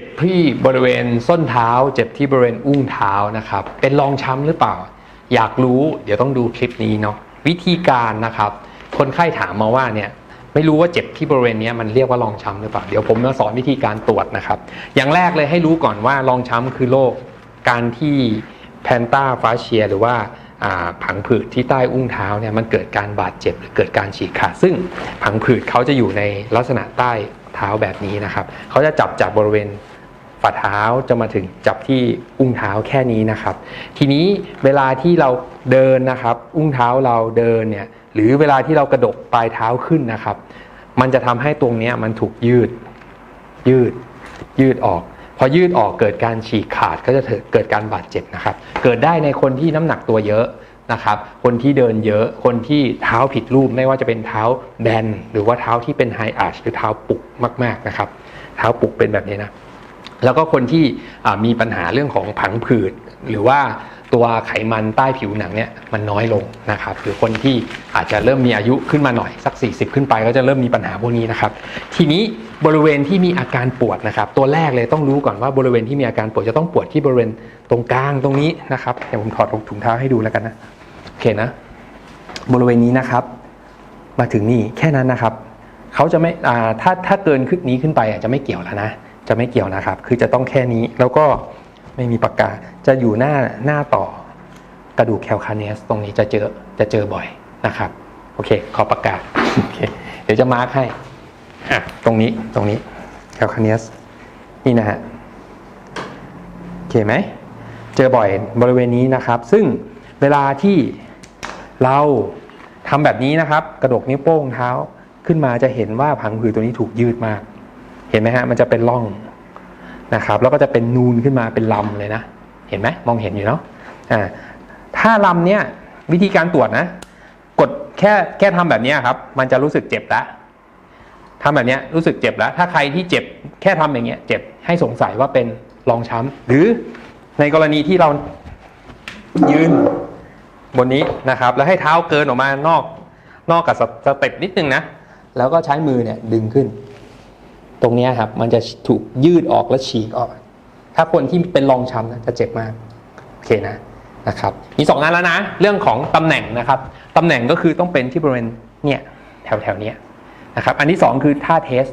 จ็บที่บริเวณส้นเท้า เจ็บที่บริเวณอุ้งเท้านะครับ เป็นรองช้ำหรือเปล่า อยากรู้เดี๋ยวต้องดูคลิปนี้เนาะวิธีการนะครับ คนไข้ถามมาว่าเนี่ยไม่รู้ว่าเจ็บที่บริเวณนี้มันเรียกว่ารองช้ำหรือเปล่า เดี๋ยวผมจะสอนวิธีการตรวจนะครับ อย่างแรกเลยให้รู้ก่อนว่ารองช้ำคือโรคการที่แพนต้าฟาเชียหรือว่าผังผืดที่ใต้อุ้งเท้าเนี่ยมันเกิดการบาดเจ็บหรือเกิดการฉีกขาดซึ่งผังผืดเขาจะอยู่ในลักษณะใต้เท้าแบบนี้นะครับเขาจะจับจากบริเวณ ฝ่าเท้าจะมาถึงจับที่อุ้งเท้าแค่นี้นะครับ ทีนี้เวลาที่เราเดินนะครับ อุ้งเท้าเราเดินเนี่ยหรือเวลาที่เรากระดกปลายเท้าขึ้นนะครับ มันจะทำให้ตรงนี้มันถูกยืดยืดยืดออก พอยืดออกเกิดการฉีกขาดก็จะเกิดการบาดเจ็บนะครับ เกิดได้ในคนที่น้ำหนักตัวเยอะนะครับ คนที่เดินเยอะ คนที่เท้าผิดรูปไม่ว่าจะเป็นเท้าแบนหรือว่าเท้าที่เป็นไฮอาร์ชหรือเท้าปุกมาก ๆนะครับ เท้าปุกเป็นแบบนี้นะ แล้วก็คนที่มีปัญหาเรื่องของผังผืด หรือว่าตัวไขมันใต้ผิวหนังเนี่ยมันน้อยลงนะครับหรือคนที่อาจจะเริ่มมีอายุขึ้นมาหน่อยสัก 40 ขึ้นไปก็จะเริ่มมีปัญหาพวกนี้นะครับ ทีนี้บริเวณที่มีอาการปวดนะครับ ตัวแรกเลยต้องรู้ก่อนว่าบริเวณที่มีอาการปวดจะต้องปวดที่บริเวณตรงกลางตรงนี้นะครับเดี๋ยวผมถอดถุงเท้าให้ดูแล้วกันนะโอเคนะ บริเวณนี้นะครับ มาถึงนี่แค่นั้นนะครับเขาจะไม่ถ้าถ้าเกินขึ้นนี้ขึ้นไปอะจะไม่เกี่ยวแล้วนะ จะไม่เกี่ยวนะครับ คือจะต้องแค่นี้แล้วก็ไม่มีปากกาจะอยู่หน้าหน้าต่อกระดูกแคลคาเนียสตรงนี้จะเจอจะเจอบ่อยนะครับโอเคขอปากกาโอเคเดี๋ยวจะมาร์คให้อะตรงนี้ตรงนี้แคลคาเนียสนี่นะฮะโอเคไหมเจอบ่อยบริเวณนี้นะครับ ซึ่งเวลาที่เราทำแบบนี้นะครับ กระดกนิ้วโป้งเท้าขึ้นมาจะเห็นว่าผังผืดตัวนี้ถูกยืดมาก เห็นไหมฮะมันจะเป็นร่องนะครับ แล้วก็จะเป็นนูนขึ้นมาเป็นลำเลยนะ เห็นไหมมองเห็นอยู่เนาะอ่าถ้าลำเนี่ยวิธีการตรวจนะ กดแค่แค่ทำแบบนี้ครับ มันจะรู้สึกเจ็บแล้วทำแบบนี้รู้สึกเจ็บแล้ว ถ้าใครที่เจ็บแค่ทำอย่างเงี้ยเจ็บให้สงสัยว่าเป็นรองช้ำหรือในกรณีที่เรายืนบนนี้นะครับ แล้วให้เท้าเกินออกมานอกนอกกับสเต็ปนิดนึงนะ แล้วก็ใช้มือเนี่ยดึงขึ้น ตรงนี้ครับมันจะถูกยืดออกและฉีกออก ถ้าคนที่เป็นรองช้ำนะจะเจ็บมากโอเคนะนะครับมีสองงานแล้วนะ เรื่องของตำแหน่งนะครับตำแหน่งก็คือต้องเป็นที่บริเวณเนี่ยแถวแถวๆเนี้ยนะครับอันที่สองคือท่าเทส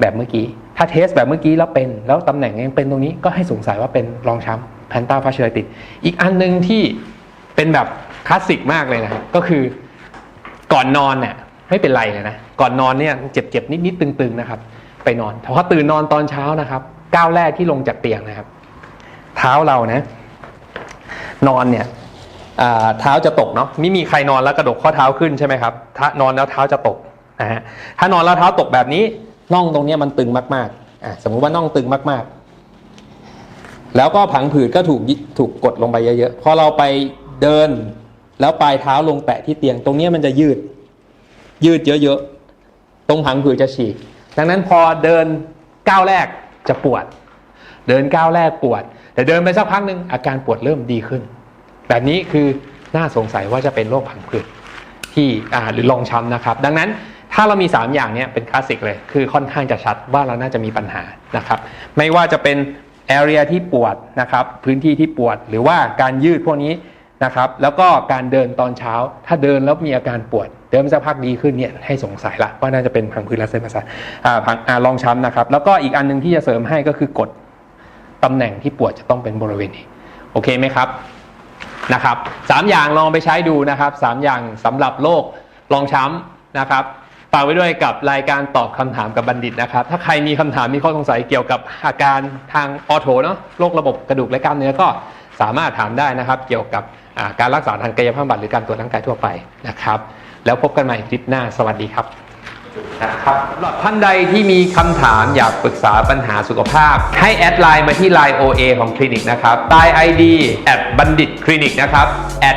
แบบเมื่อกี้ถ้าเทสแบบเมื่อกี้แล้วเป็นแล้วตำแหน่งยังเป็นตรงนี้ก็ให้สงสัยว่าเป็นรองช้ำแพนต้าฟาเชอร์ติด อีกอันหนึ่งที่เป็นแบบคลาสสิกมากเลยนะก็คือก่อนนอนเนี่ยไม่เป็นไรเลยนะก่อนนอนเนี่ยเจ็บๆนิดๆตึงๆนะครับ ไปนอนพอตื่นนอนตอนเช้านะครับ ก้าวแรกที่ลงจากเตียงนะครับ เท้าเรานะ นอนเนี่ยเท้าจะตกเนาะไม่มีใครนอนแล้วกระดกข้อเท้าขึ้นใช่ไหมครับถ้านอนแล้วเท้าจะตกนะฮะถ้านอนแล้วเท้าตกแบบนี้น่องตรงนี้มันตึงมากๆอะสมมุติว่าน่องตึงมากๆ แล้วก็ผังผืดก็ถูกถูกกดลงไปเยอะๆพอเราไปเดิน แล้วปลายเท้าลงแตะที่เตียง ตรงนี้มันจะยืด ยืดเยอะๆตรงผังผืดจะฉีก ดังนั้นพอเดินก้าวแรกจะปวด เดินก้าวแรกปวด แต่เดินไปสักพักหนึ่งอาการปวดเริ่มดีขึ้น แบบนี้คือน่าสงสัยว่าจะเป็นโรคผังผืดที่หรือรองช้ำนะครับ ดังนั้นถ้าเรามี 3 อย่างนี้เป็นคลาสสิกเลย คือค่อนข้างจะชัดว่าเราน่าจะมีปัญหานะครับ ไม่ว่าจะเป็น area ที่ปวดนะครับ พื้นที่ที่ปวดหรือว่าการยืดพวกนี้นะครับ แล้วก็การเดินตอนเช้า ถ้าเดินแล้วมีอาการปวด เดินไปสักพักดีขึ้นเนี่ยให้สงสัยละว่าน่าจะเป็นพังผืดและเส้นประสาทอ่าพังอ่ารองช้ำนะครับ แล้วก็อีกอันหนึงที่จะเสริมให้ก็คือกดตำแหน่งที่ปวดจะต้องเป็นบริเวณนี้โอเคไหมครับนะครับสามอย่างลองไปใช้ดูนะครับสามอย่างสำหรับโรครองช้ำนะครับฝากไว้ด้วยกับรายการตอบคำถามกับบัณฑิตนะครับ ถ้าใครมีคำถามมีข้อสงสัยเกี่ยวกับอาการทางออโถเนาะโรคระบบกระดูกและกล้ามเนื้อก็สามารถถามได้นะครับ เกี่ยวกับการรักษาทางกายภาพบำบัดหรือการตรวจร่างกายทั่วไปนะครับ แล้วพบกันใหม่คลิปหน้า สวัสดีครับนะครับสำหรับท่านใดที่มีคำถามอยากปรึกษาปัญหาสุขภาพ ให้แอดไลน์มาที่ Line OA ของคลินิกนะครับใต้ ID แอดบัณฑิตคลินิกนะครับแอด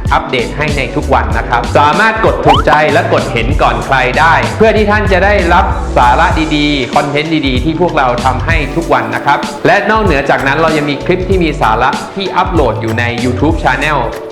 อัปเดตให้ในทุกวันนะครับ สามารถกดถูกใจและกดเห็นก่อนใครได้ เพื่อที่ท่านจะได้รับสาระดีๆ คอนเทนต์ดีๆ ที่พวกเราทำให้ทุกวันนะครับ และนอกเหนือจากนั้นเรายังมีคลิปที่มีสาระที่อัปโหลดอยู่ใน YouTube Channel